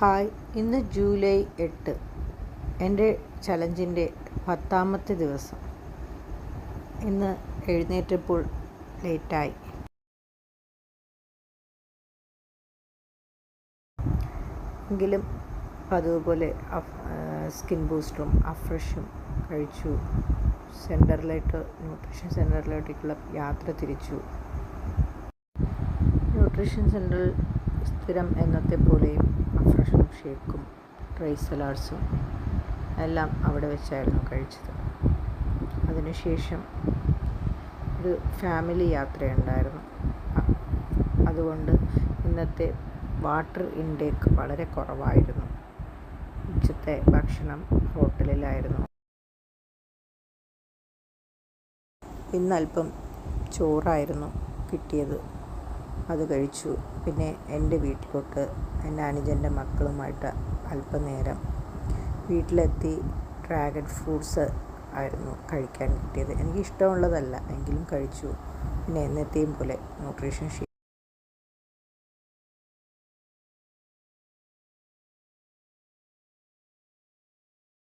Hi. ഇന്ന് July എട്ട്. എന്റെ ചലഞ്ചിന്റെ പത്താമത്തെ ദിവസം. ഇന്ന് എഴുന്നേറ്റപ്പോൾ ലേറ്റായി. എങ്കിലും പതിവുപോലെ സ്കിൻ ബൂസ്റ്ററും അഫ്രഷും കഴിച്ചു. സെന്ററിലോട്ട് ന്യൂട്രീഷൻ സെന്ററിലോട്ടേക്കുള്ള യാത്ര തിരിച്ചു. ന്യൂട്രീഷൻ സെന്ററിൽ സ്ഥിരം എന്നത്തെ പോലെയും അഫ്രഷും ഷേക്കും ഡ്രൈ സലാഡ്സും എല്ലാം അവിടെ വെച്ചായിരുന്നു കഴിച്ചത്. അതിനുശേഷം ഒരു ഫാമിലി യാത്രയുണ്ടായിരുന്നു. അതുകൊണ്ട് ഇന്നത്തെ വാട്ടർ ഇൻടേക്ക് വളരെ കുറവായിരുന്നു. ഉച്ചത്തെ ഭക്ഷണം ഹോട്ടലിലായിരുന്നു. ഇന്നല്പം ചോറായിരുന്നു കിട്ടിയത്. അത് കഴിച്ചു. പിന്നെ എന്റെ വീട്ടിലോട്ട് എന്റെ അനുജന്റെ മക്കളുമായിട്ട് അല്പനേരം വീട്ടിലെത്തി ഡ്രാഗൺ ഫ്രൂട്ട്സ് ആയിരുന്നു കഴിക്കാൻ കിട്ടിയത്. എനിക്ക് ഇഷ്ടമുള്ളതല്ല എങ്കിലും കഴിച്ചു. പിന്നെ എന്നത്തെയും പോലെ ന്യൂട്രീഷൻ